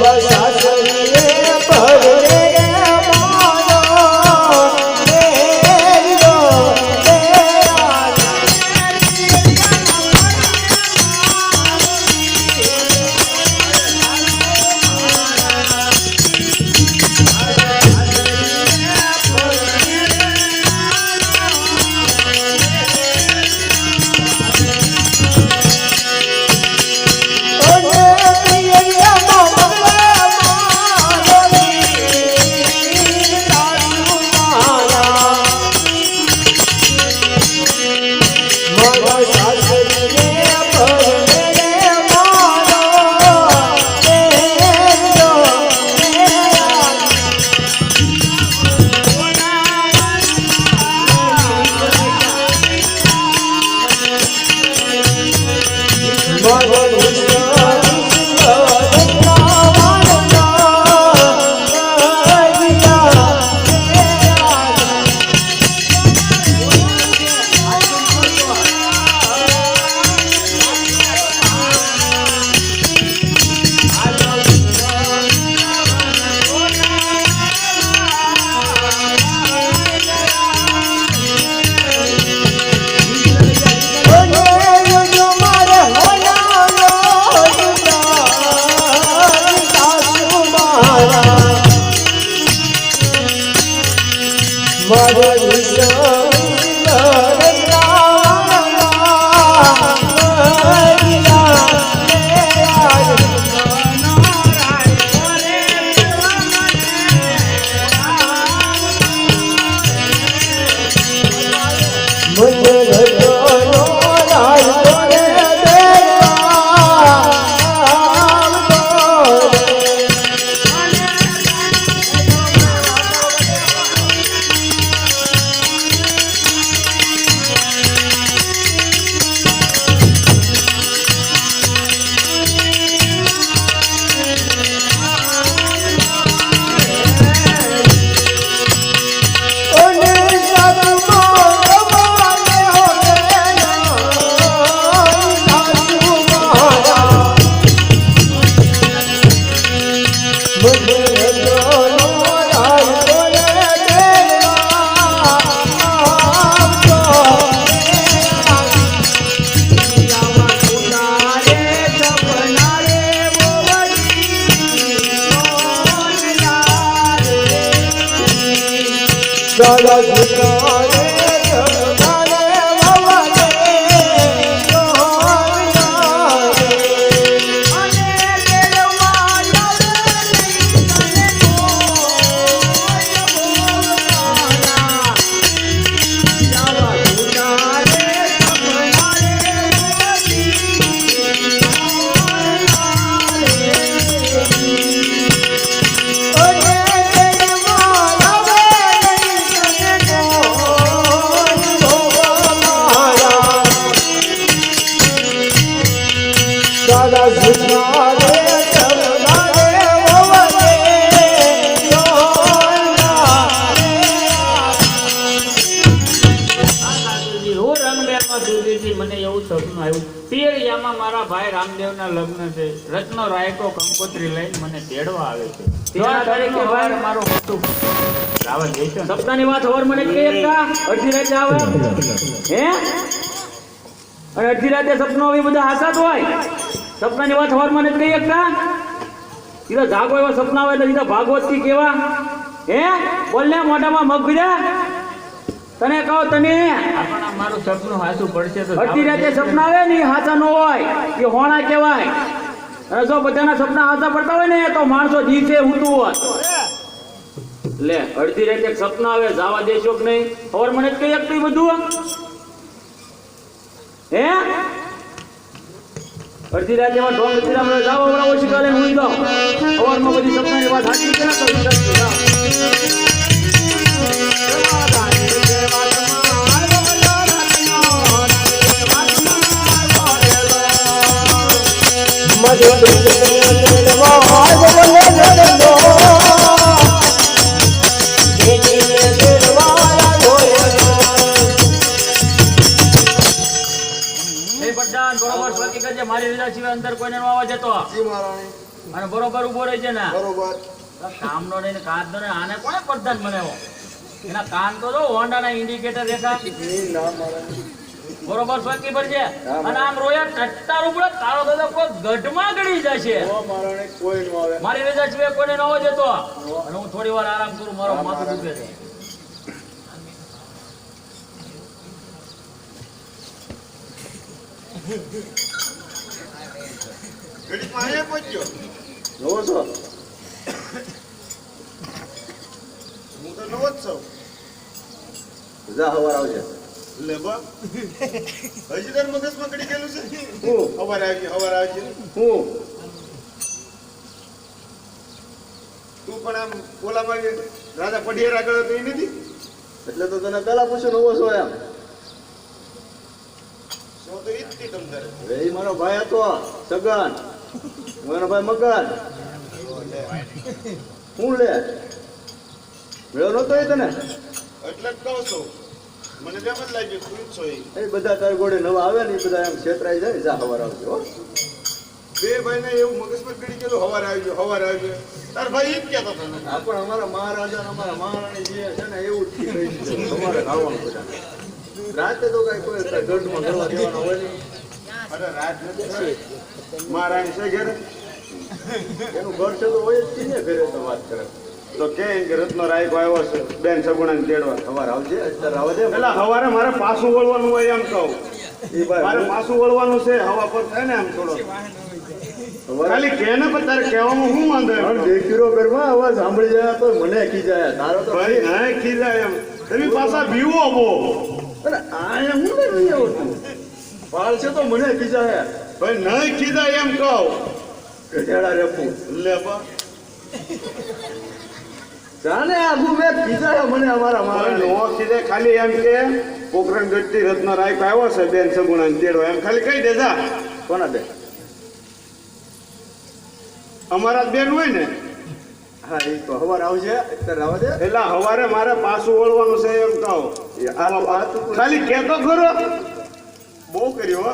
મારા મારા Raja સપનું આવ્યું પિયરિયામાં મારા ભાઈ રામદેવના લગ્ન છે રત્નો રાયકો કંકોત્રી લઈને મને તેડવા આવે છે તેના તારીખે ભાઈ મારું હતું. વાત હોર મને કે અડધી રાતે આવે. હે? અને અડધી રાતે સપનો આવી બધા હાસાત હોય? સપનાની વાત ખબર મને કઈ એકતા સીધા જાગો એવા સપના હોય એટલે સીધા ભાગવતથી કેવા? હે? બોલ ને મોઢામાં મગ ભીડા તને કહો તને મારું સપનું હાસું પડશે તો અડધી રાતે સપના આવે ને હાચા ન હોય એ હોણા કહેવાય. અને જો બધાના સપના હાચા પડતા હોય ને તો માણસો જીતે ઊંધું હોય. લે અડધી રાતે સપના આવે જાવા દેશો કે નહીં? ખબર મને જ કહી એકતું બધું? હે? અડધી રાતે એમાં ઢોંગ નથી રામ જાવો વળા ઓછી કાલે હું જાઉં. સવારમાં બધી સપનાની વાત સાચી કે ના? કરવી સાચી જાઓ. એ બરોબર કરજે મારી રજા સિવાય અંદર કોઈને નો આવવા જતો અને બરોબર ઊભો રહી છે ને. કામનો નહીં ને કાચનો નહીં આને કોને પ્રધાન બનાવ્યો? એના કાન તો જો હોન્ડાના ઇન્ડિકેટર દેખા બરોબર સ્વાતી પર છે અને આમ રોયા ટટ્ટા રૂપડો તારો દાદા કોઈ ગઢમાં ગળી જશે. મારી રજા સિવાય કોઈને ન જતો અને હું થોડી વાર આરામ કરું મારો માથું દુખે છે. હું તો નવો આવજે હજી તાર મગજમાં તું પણ આમ ઓલામાં રાજા પઢિયાર આગળ તો એ નથી એટલે તો તને પેલા પૂછ્યું નવો છો એમ તો એ જ હતી તમ તારે મારો ભાઈ હતો સગન મારો ભાઈ મગન હું લે? મેળો નતો એ તને? એટલે જ કહું છું. મને તેમ જ લાગ્યું તું છો એ. એ બધા તાર ગોળે નવા આવે ને એ બધા એમ છેતરાઈ જાય જા હવાર આવજો હો. બે ભાઈને એવું મગજમાં કડી ગયેલું હવાર આવજો હવાર આવજો. તાર ભાઈ એમ કહેતો હતો આ પણ અમારા મહારાજા અમારા મહારાણી જે છે ને એવું જ થઈ અમારે ખાવાનું બધા. રાતે તો કઈ કોઈ ગઢમાં કરવા દેવાના હોય નહીં. અરે રાત નથી મહારાણી છે ઘેરે? એનું ઘર છે તો હોય જ છે ઘરે તો વાત કરે. તો કે રત્નો રાયકો આવ્યો છે બેન સગુણાને તેડવા. સવાર આવજે અત્યારે આવવા દે એટલે મારે પાછું વળવાનું હોય એમ કહું. મારે પાછું વળવાનું છે હવા પર થાય ને આમ થોડો ખાલી કે ને પણ તારે કહેવામાં શું વાંધો પણ કરવા અવાજ સાંભળી જાય તો મને ખીજાય તારો તો ભાઈ હા ખીજાય એમ. તમે પાછા બીવો બો અરે આ એમ હું લઈ આવતું? વાળ છે તો મને ખીજાય ભાઈ નહીં કીધા એમ કહો. ગધેડા રેપું લે બા. જાને આખું મેં કીધા મને અમારા મારા નો ખીજાય ખાલી એમ કે પોખરણ ગઢથી રત્ન રાયકો આવ્યો છે બેન સગુણાને તેડો. એમ ખાલી કહી દે કોના બે અમારા બેન હોય ને? હા એ તો હવાર આવજે અત્યારે આવવા દે એટલે હવારે મારે પાછું વળવાનું છે એમ કહો. ખાલી કેતો ખરો. બહુ કર્યો હો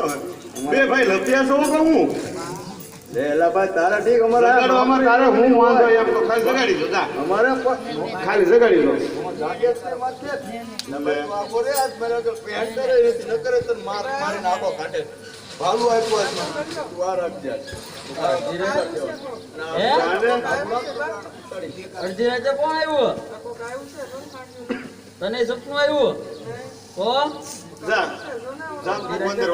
બે ભાઈ લપિયા શું કહું? હું ભાઈ તારા ઠીક અમારે અમારે તારે હું વાંધો એમ તો ખાલી જગાડી દો અમારે ખાલી જગાડી દો. ભાલુ આપ્યો કોણ આવ્યું તને સપનું આવ્યું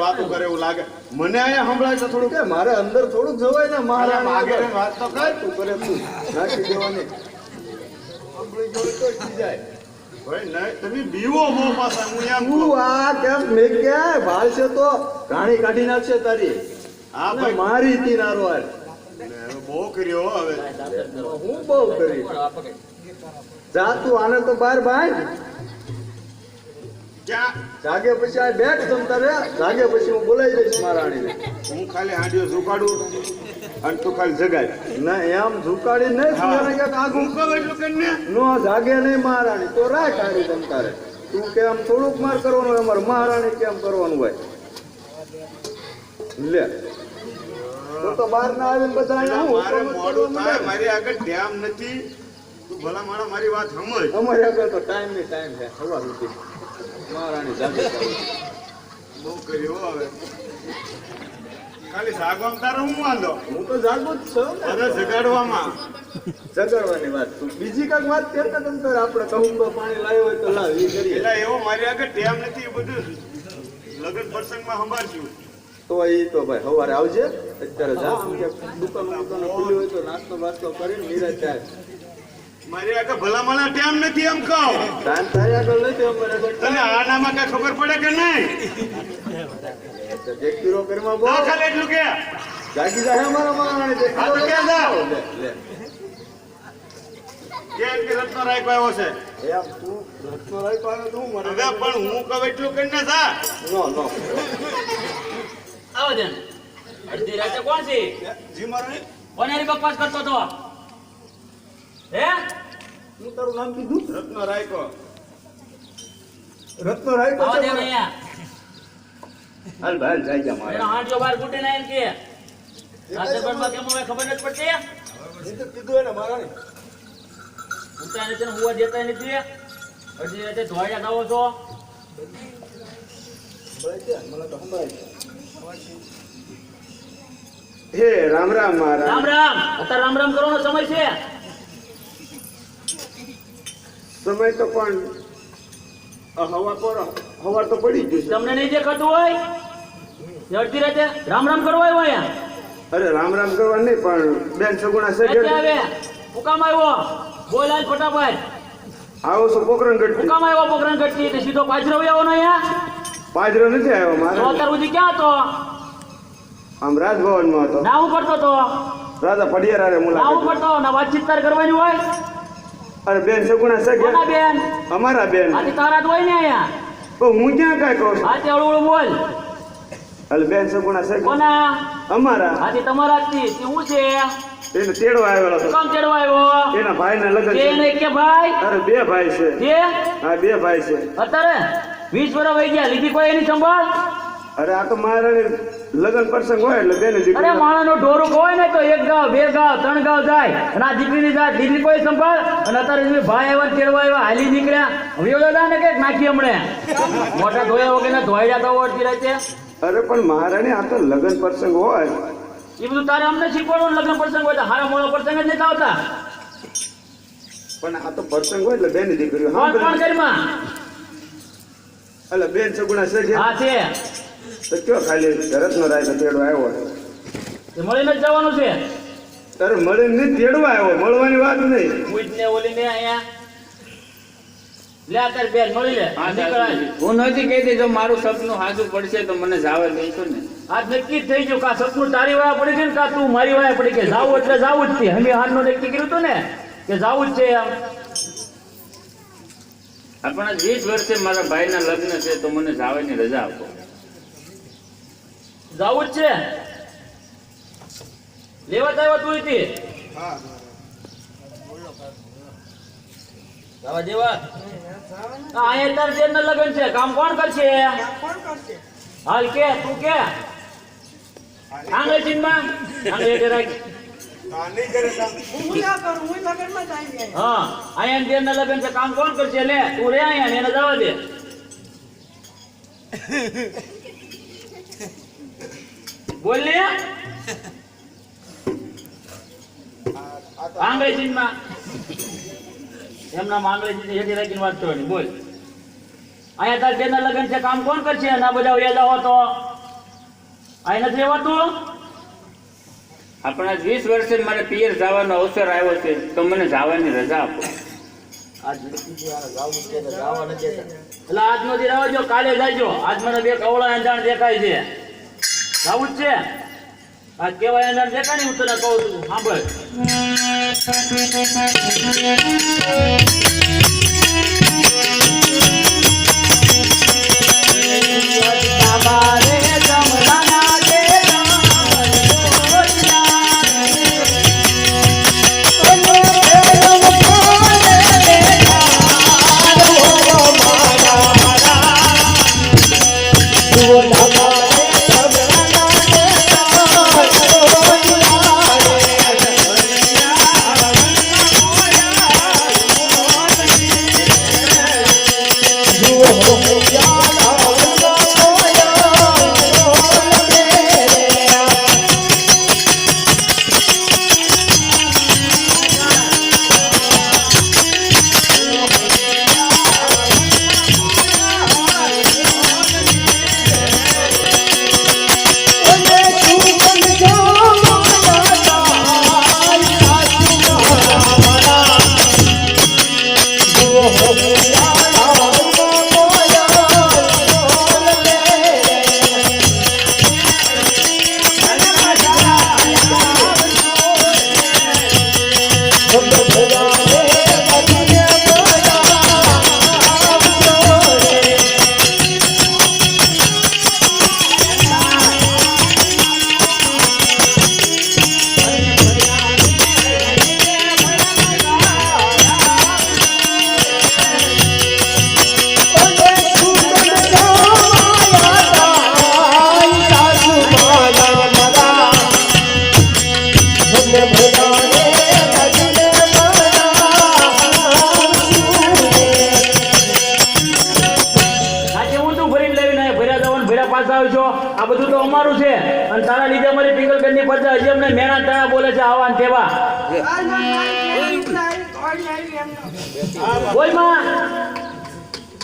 વાતો કરે એવું લાગે. મને અહીંયા સંભળાય છે થોડું કે મારે અંદર થોડુંક જવાય ને મારા માગે વાત તો કર. તું કરે તું નાખી દેવાની ભાઈ કાઢી નાખશે તારી. ભાઈ. મારી હતી નારવાર બહુ કર્યો હવે. હું બહુ કરી. જા તું આને તો બાર ક્યાં જાગે પછી આ બેઠ તમતા રે જાગે પછી હું બોલાઈ દઈશ મહારાણીને હું ખાલી હાંડીઓ ઝુકાડું અને તું ખાલી જગાય ના એમ ઝુકાડી નહીં તું એને આગું કહું એટલું કરીને. નો જાગે નહીં મહારાણી તો રાખ હારી તમતારે તું કે આમ થોડુંક માર કરવાનું હોય અમારે મહારાણી કેમ કરવાનું હોય? લે. તો તો બહાર ના આવીને બધા અહીંયા મોડું થાય મારી આગળ ધ્યાન નથી. તું ભલા મારા મારી વાત સમજ. અમારે આગળ તો ટાઈમની ટાઈમ છે. સવાર સુધી. બહુ કર્યો હવે ખાલી જાગવામાં તારો હું વાંધો? હું તો જાગું જ છું ને. જગાડવામાં. જગાડવાની વાત બીજી કાંઈક વાત કરતા તમ તો આપણે કહું તો પાણી લાવ્યો હોય તો લાવ એ કરીએ. એટલે એવો મારી આગળ ટેમ નથી એ બધું લગ્ન પ્રસંગમાં સંભાળશું. તો એ તો ભાઈ સવારે આવજે અત્યારે જા દુકાનો દુકાનો ખુલ્લી હોય તો નાસ્તો બાસ્તો કરીને નિરાશ જાય મારી આગળ ભલા મારા નથી એમ કહું. ટાઈમ આગળ નથી તને આનામાં કઈ ખબર પડે કે નહીં? એક કિલો ઘરમાં બહુ ના ખાલી એટલું કે. જાગી જાય અમારા ક્યાં જાઓ? કેમ કે છે? એમ તું રાખ્યો આવે તો હું મને હવે પણ હું કહું એટલું કરીને જા. નો નો. આવો જન અડધી રાતે કોણ છે? જી મારા બકવાસ કરતો તો હે? હું તારું નામ કીધું? રત્નો રાયકો. રત્નો રાખ્યો આવા દે અહીંયા. હાલ ભાઈ જાય જા એનો મારા બાર ફૂટે ના એમ કે. રાતે બરમાં કેમ હોય ખબર નથી પડતી એ તો કીધું એને મહારાણી ઉતા નથી હુવા દેતા નથી હજી એટલે ધોયા ભલે છે, મને તો સંભળાય હે રામ રામ મહારાજ. રામ રામ. અત્યારે રામ રામ કરવાનો સમય છે. સમય તો પણ હવા પર હવા તો પડી ગયું છે તમને નહીં દેખાતું હોય? જડતી રાતે રામ રામ કરવા આવ્યો અહીંયા? અરે રામ રામ કરવા નહીં પણ બેન સગુણા છે ક્યાંથી આવે હું કામ આવ્યો? બોલ હાલ ફટાફટ. આવો છો પોકરણ હું ગઢથી કામ આવ્યો પોકરણ ઘટતી તે સીધો પાછળ વહી આવવાનો અહીંયા? પાજરો નથી આવ્યો તો મારે અત્યાર સુધી ક્યાં હતો? આમ રાજભવનમાં હતો. ના હું કરતો તો? રાજા પડિયારારે ના હું મુલાકાત કરતો? ના વાતચીત તાર કરવાની હોય? અરે બેન સગુણા કોના બેન? અમારા બેન. આજે તારા જ હોય ને અહીંયા. તો હું ક્યાં કાંઈ કહું છું? હળવું હળવું બોલ. એટલે બેન સગુણા કે કોના? અમારા. આજે તમારા જ તે હું છે? એને તેડો આવેલો છે કોણ કામ ચડવા આવ્યો? એના ભાઈના લગ્ન છે. નહીં કે ભાઈ? અરે બે ભાઈ છે. બે હા બે ભાઈ છે. અત્યારે 20 વર્ષ વહી ગયા. લીધી કોઈ એની સંભાળ? અરે આ તો મહારાણી લગ્ન પ્રસંગ હોય એટલે બેને અરે દીકરી માણસનો ઢોરું હોય ને તો એક ગાવ બે ગાવ ત્રણ ગાવ જાય. અને આ દીકરીની જાત દીકરી કોઈ સંભાળ? અને અત્યારે જે ભાઈ આવ્યા કેળવા આવ્યા હાલી નીકળ્યા. હવે ઓલો ને કંઈક નાખી હમણે. મોટા ધોયા વગર ધોઈ જતા હોય અડધી રાતે અરે પણ મહારાણી આ તો લગન પ્રસંગ હોય. એ બધું તારે અમને શીખવાડવાનું લગ્ન પ્રસંગ હોય તો હારા મોડા પ્રસંગ જ નથી આવતા પણ આ તો પ્રસંગ હોય એટલે બેની દીકરીઓ હા કોણ કરીમાં એટલે બેન સગુણા છે હા છે. તો કયો ખાલી રત્ન રાય તો તેડવા આવ્યો? મળીને જ જવાનું છે? તારે મળીને નહીં તેડવા આવ્યો મળવાની વાત નહીં. ઉઈદને ઓલીને અહીંયા. લે તાર બેન મળી લે. નીકળાય હું નથી કહેતી જો મારું સપનું હાજુ પડશે તો મને જાવે દઈશું ને. આજ નક્કી જ થઈ ગયું કા સપનું તારી વાયા પડી ગયું ને કા તું મારી વાયા પડી ગઈ જાવું એટલે જાવું જ છે. અમે હારનું નક્કી કર્યું હતું ને કે જાવું જ છે એમ. આપણા વીસ વર્ષે મારા ભાઈના લગ્ન છે તો મને જાવાની રજા આપો. જાવું જ છે. લેવા આવ્યા તું હતી અહીંયા તાર જેન લગન છે. કામ કોણ કરશે? હાલ કે, તું કે. આંગળી ચીનમાં હું, અહીંયા જેન લગ્ન છે. કામ કોણ કરશે? લે, તું રે અહીંયા એને જવા દે. બોલ ને. ચીનમાં એમના રાખીને કરવાની બોલ. અહીંયા તાર લગ્ન છે કામ કોણ કરશે? ના બધા તો. અહીં નથી રહેવાતું આપણા વીસ વર્ષે મારે પિયર જવાનો અવસર આવ્યો છે તો મને જવાની રજા આપો. એટલે આજનો દી રહેવા કાલે જાયજો આજ મને બે કવળા અંજાણ દેખાય છે. જાવું જ છે? આ કેવાય અંદર દેખાય ને હું તને કહું છું. સાંભળ.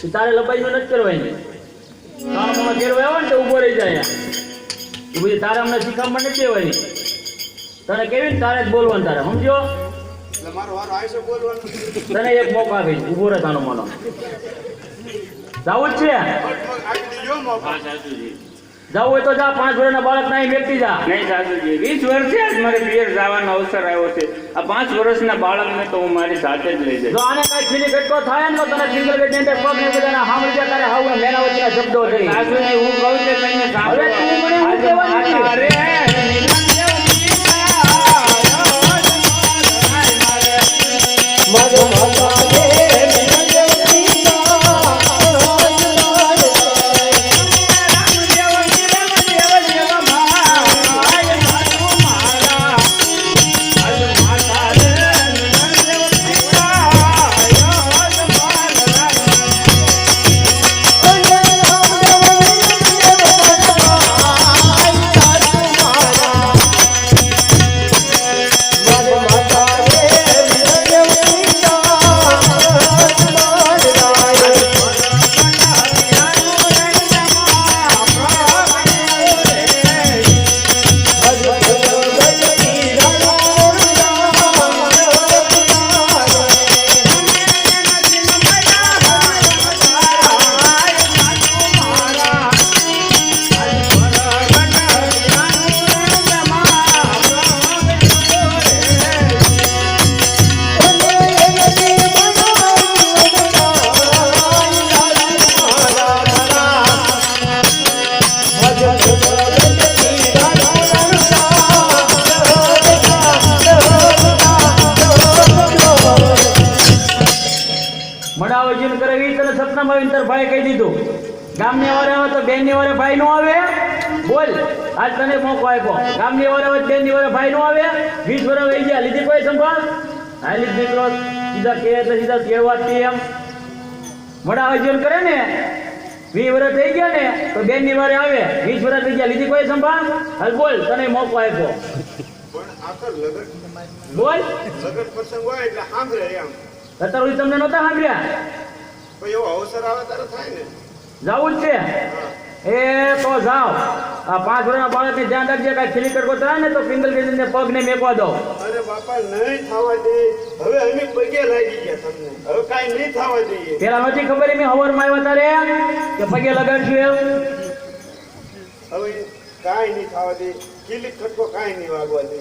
તું લપાઈ નું નથી કરવાની. કામમાં ઘેરવા આવે ને તો ઊભો રહી જાય એ બધી તારે અમને શીખામણ નથી દેવાની તને કેવી તારે જ બોલવાનું તારે સમજો તને એક મોકો આપી ઊભો રહે તાનો મનો. જવું જ છે? જાવું હોય તો જા પાંચ વર્ષના બાળક ના વ્યક્તિ જા નહીં સાસુજી વીસ વર્ષે જ મારે પિયર જવાનો અવસર આવ્યો છે આ પાંચ વર્ષના બાળકને તો હું મારી સાથે જ લઈ જઈશ જો આને કઈ ખીલી ઘટકો થાય ને તો તને સિંગલ બેડની અંદર પગ ને બધાના સાંભળી જાય તારે હાવ મેના વચ્ચેના શબ્દો થઈ સાસુજી હું કહું છું તમે સાંભળો. તું મને હું કહેવાની હતી? વીસ વર્ષ વહી ગયા. લીધી કોઈ સંભાળ? હા લીધી દીકરો સીધા કે એટલે સીધા કહેવાતી એમ. મળાવે આયોજન કરે ને? વીસ વર્ષ થઈ ગયા ને તો બેનની વારે આવે. વીસ વર્ષ થઈ ગયા. લીધી કોઈ સંભાળ? હાલ બોલ તને મોકો આપ્યો. બોલ. લગન પ્રસંગ હોય એટલે સાંભળે એમ. અત્યાર તમને નહોતા સાંભળ્યા? એવો અવસર આવે ત્યારે થાય ને. જવું જ છે. એ તો જાઓ. આ પાંચ વર્ષના બાળકને ધ્યાન રાખજે કાંઈ ખીલી કટકો થાય ને તો પિંગલ ને પગને મેકવા દો. અરે બાપા નહીં થવા દે. હવે અમે પગે લાગી ગયા તમને. હવે કાંઈ નહીં થવા દઈએ. પેલા નથી ખબર મેં હવરમાં આવ્યા તારે? કે પગે લગાડશું એમ? હવે કાંઈ નહીં થવા દે. ખીલી કટકો કાંઈ નહીં વાગવા દે.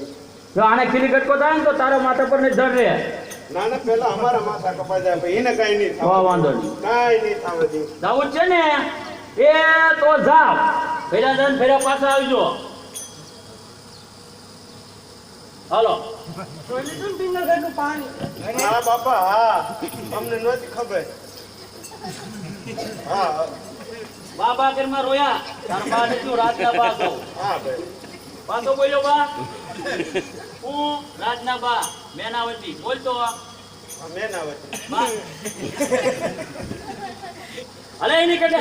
જો આને ખીલી કટકો થાય ને તો તારા માથા પર ને ધર રહે. ના ના પેલા અમારા માથા કપાઈ જાય ભાઈ એને કાંઈ નહીં થવા વાંધો નહીં. કાંઈ નહીં થવા દે. જાવું છે ને? એ તો જાઓ ફેરા દન ફેરા પાછા આવજો. હાલો. હા બાપા હા. અમને નથી ખબર. હા બા બા ઘરમાં રોયા. તાર બા નથી રાતના બા કહું. હા ભાઈ. પાછો બોલ્યો બા. હું રાતના બા મેનાવતી. બોલતો મેનાવતી. હલે એની કટે